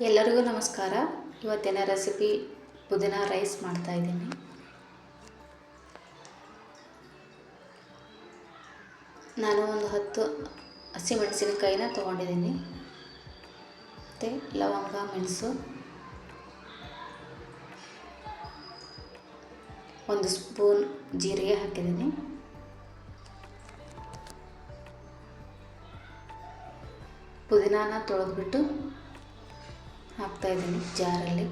ಎಲ್ಲರಿಗೂ ನಮಸ್ಕಾರ. ಇವತ್ತಿನ ರೆಸಿಪಿ ಪುದೀನ ರೈಸ್ ಮಾಡ್ತಾ ಇದ್ದೀನಿ. ನಾನು ಒಂದು ಹತ್ತು ಹಸಿಮೆಣಸಿನಕಾಯಿನ ತೊಗೊಂಡಿದ್ದೀನಿ. ಮತ್ತು ಲವಂಗ, ಮೆಣಸು. ಒಂದು ಸ್ಪೂನ್ ಜೀರಿಗೆ ಹಾಕಿದ್ದೀನಿ. ಪುದೀನಾನ ತೊಳೆದ್ಬಿಟ್ಟು ಹಾಕ್ತಾಯಿದ್ದೀನಿ ಜಾರಲ್ಲಿ.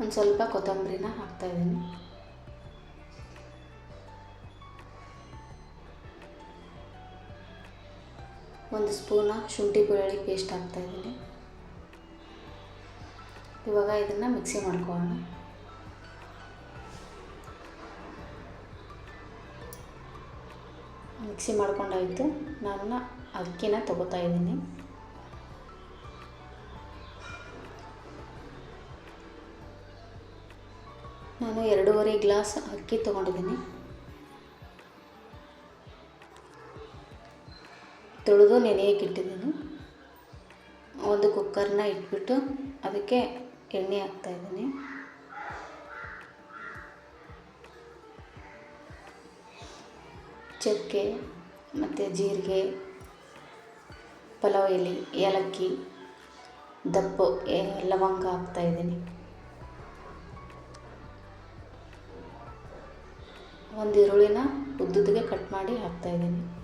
ಒಂದು ಸ್ವಲ್ಪ ಕೊತ್ತಂಬರಿನ ಹಾಕ್ತಾಯಿದ್ದೀನಿ ಒಂದು ಸ್ಪೂನ ಶುಂಠಿ ಬೆಳ್ಳುಳ್ಳಿ ಪೇಸ್ಟ್ ಹಾಕ್ತಾಯಿದ್ದೀನಿ ಇವಾಗ ಇದನ್ನು ಮಿಕ್ಸಿ ಮಾಡ್ಕೊಳ್ಳೋಣ. ಮಿಕ್ಸಿ ಮಾಡ್ಕೊಂಡಾಯಿತು. ನಾನು ಅಕ್ಕಿನ ತಗೋತಾ ಇದ್ದೀನಿ. ನಾನು ಎರಡೂವರೆ ಗ್ಲಾಸ್ ಅಕ್ಕಿ ತೊಗೊಂಡಿದ್ದೀನಿ. ತೊಳೆದು ನೆನೆಯಕ್ಕೆ ಇಟ್ಟಿದ್ದೀನಿ. ಒಂದು ಕುಕ್ಕರ್ನ ಇಟ್ಬಿಟ್ಟು ಅದಕ್ಕೆ ಎಣ್ಣೆ ಹಾಕ್ತಾಯಿದ್ದೀನಿ ಚಕ್ಕೆ, ಮತ್ತು ಜೀರಿಗೆ, ಪಲಾವ್ ಎಲೆ, ಏಲಕ್ಕಿ, ದಪ್ಪ ಲವಂಗ ಹಾಕ್ತಾಯಿದ್ದೀನಿ ಒಂದು ಈರುಳ್ಳಿನ ಉದ್ದುದ್ದಿಗೆ ಕಟ್ ಮಾಡಿ ಹಾಕ್ತಾಯಿದ್ದೀನಿ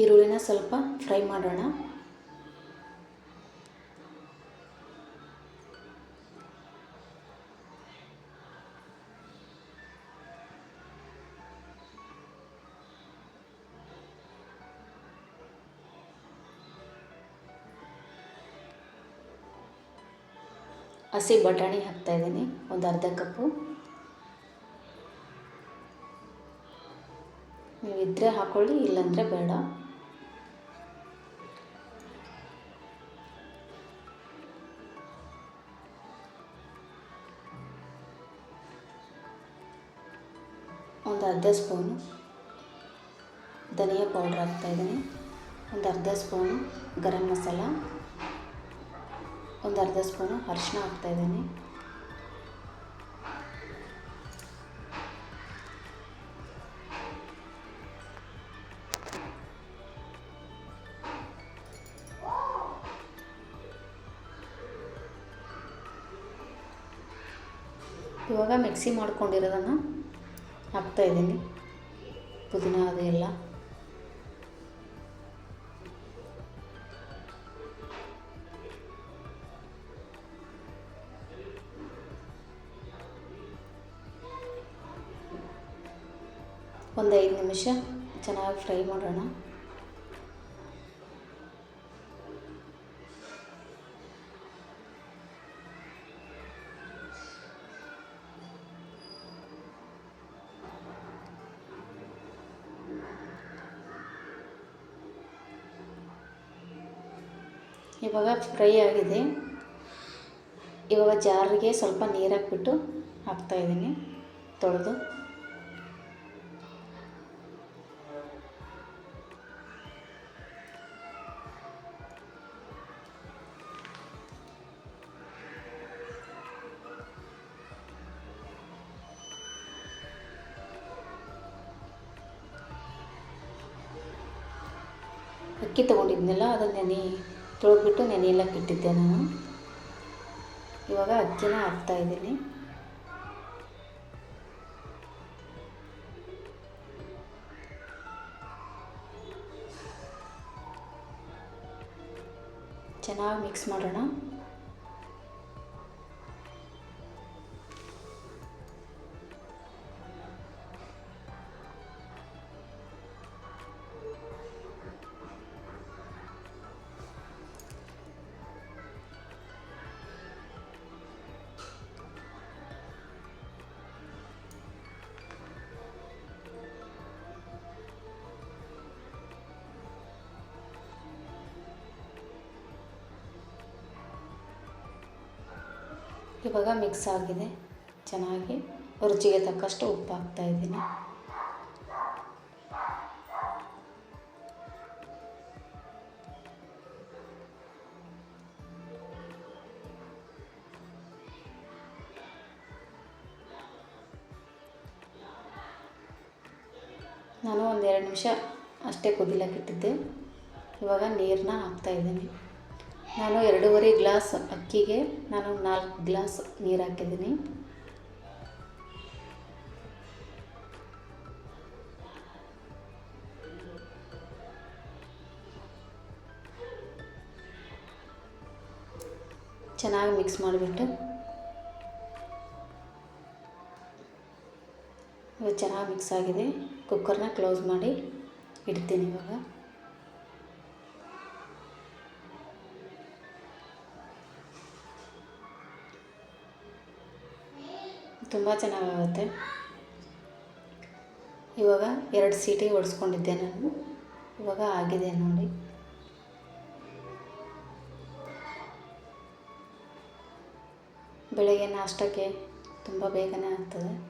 ಈರುಳ್ಳಿನ ಸ್ವಲ್ಪ ಫ್ರೈ ಮಾಡೋಣ. ಹಸಿ ಬಟಾಣಿ ಹಾಕ್ತಾ ಇದ್ದೀನಿ, ಒಂದು ಅರ್ಧ ಕಪ್ಪು. ನೀವಿದ್ದರೆ ಹಾಕ್ಕೊಳ್ಳಿ ಇಲ್ಲಾಂದರೆ ಬೇಡ. ಒಂದು ಅರ್ಧ ಸ್ಪೂನು ಧನಿಯಾ ಪೌಡ್ರ್ ಹಾಕ್ತಾಯಿದ್ದೀನಿ ಒಂದು ಅರ್ಧ ಸ್ಪೂನು ಗರಂ ಮಸಾಲ. ಒಂದು ಅರ್ಧ ಸ್ಪೂನು ಅರಿಶಿನ ಹಾಕ್ತಾಯಿದ್ದೀನಿ ಇವಾಗ ಮಿಕ್ಸಿ ಮಾಡ್ಕೊಂಡಿರೋದನ್ನು ಹಾಕ್ತಾಯಿದ್ದೀನಿ ಪುದೀನ ಅದು ಎಲ್ಲ. ಒಂದು ಐದು ನಿಮಿಷ ಚೆನ್ನಾಗಿ ಫ್ರೈ ಮಾಡೋಣ. ಇವಾಗ ಫ್ರೈ ಆಗಿದೆ. ಇವಾಗ ಜಾರಿಗೆ ಸ್ವಲ್ಪ ನೀರು ಹಾಕ್ಬಿಟ್ಟು ಹಾಕ್ತಾಯಿದ್ದೀನಿ ತೊಳೆದು. ಅಕ್ಕಿ ತೊಗೊಂಡಿದ್ನಲ್ಲ ಅದನ್ನೇ ನೆನೆ ತೊಳೆದ್ಬಿಟ್ಟು ನೆನೆಯಲಕ್ಕೆ ಇಟ್ಟಿದ್ದೆ ನಾನು. ಇವಾಗ ಅಕ್ಕಿನ ಹಾಕ್ತಾಯಿದ್ದೀನಿ ಚೆನ್ನಾಗಿ ಮಿಕ್ಸ್ ಮಾಡೋಣ. ಇವಾಗ ಮಿಕ್ಸ್ ಆಗಿದೆ. ಚೆನ್ನಾಗಿ ರುಚಿಗೆ ತಕ್ಕಷ್ಟು ಉಪ್ಪು ಹಾಕ್ತಾ ಇದ್ದೀನಿ. ನಾನು ಒಂದು ಎರಡು ನಿಮಿಷ ಅಷ್ಟೇ ಕುದಿಲಕ್ಕೆ ಇಟ್ಟಿದ್ದೆ ಇವಾಗ ನೀರನ್ನ ಹಾಕ್ತಾಯಿದ್ದೀನಿ ನಾನು ಎರಡೂವರೆ ಗ್ಲಾಸ್ ಅಕ್ಕಿಗೆ, ನಾನು ನಾಲ್ಕು ಗ್ಲಾಸ್ ನೀರು ಹಾಕಿದ್ದೀನಿ. ಚೆನ್ನಾಗಿ ಮಿಕ್ಸ್ ಮಾಡಿಬಿಟ್ಟು, ಇವಾಗ ಚೆನ್ನಾಗಿ ಮಿಕ್ಸ್ ಆಗಿದೆ. ಕುಕ್ಕರ್ನ ಕ್ಲೋಸ್ ಮಾಡಿ ಇಡ್ತೀನಿ ಇವಾಗ. ತುಂಬ ಚೆನ್ನಾಗಾಗುತ್ತೆ. ಇವಾಗ ಎರಡು ಸೀಟಿ ಹೊಡೆಸ್ಕೊಂಡಿದ್ದೆ ನಾನು. ಇವಾಗ ಆಗಿದೆ ನೋಡಿ. ಬೆಳಗ್ಗೆ ನಾಷ್ಟಕ್ಕೆ ತುಂಬ ಬೇಗನೆ ಆಗ್ತದೆ.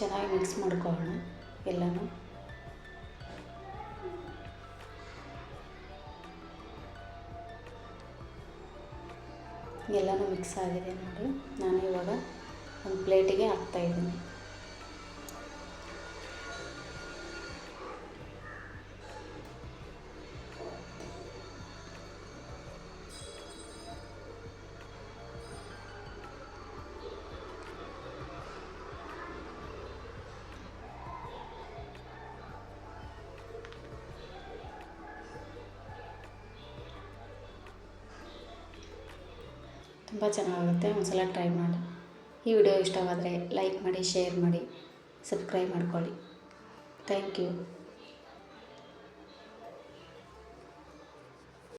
ಚೆನ್ನಾಗಿ ಮಿಕ್ಸ್ ಮಾಡ್ಕೊಳ್ಳೋಣ ಎಲ್ಲನೂ. ಎಲ್ಲನೂ ಮಿಕ್ಸ್ ಆಗಿದೆ ನೋಡಿ. ನಾನು ಇವಾಗ ಒಂದು ಪ್ಲೇಟಿಗೆ ಹಾಕ್ತಾಯಿದ್ದೀನಿ ತುಂಬ ಚೆನ್ನಾಗುತ್ತೆ, ಒಂದ್ಸಲ ಟ್ರೈ ಮಾಡಿ. ಈ ವಿಡಿಯೋ ಇಷ್ಟವಾದರೆ ಲೈಕ್ ಮಾಡಿ, ಶೇರ್ ಮಾಡಿ, ಸಬ್ಸ್ಕ್ರೈಬ್ ಮಾಡ್ಕೊಳ್ಳಿ. Thank you.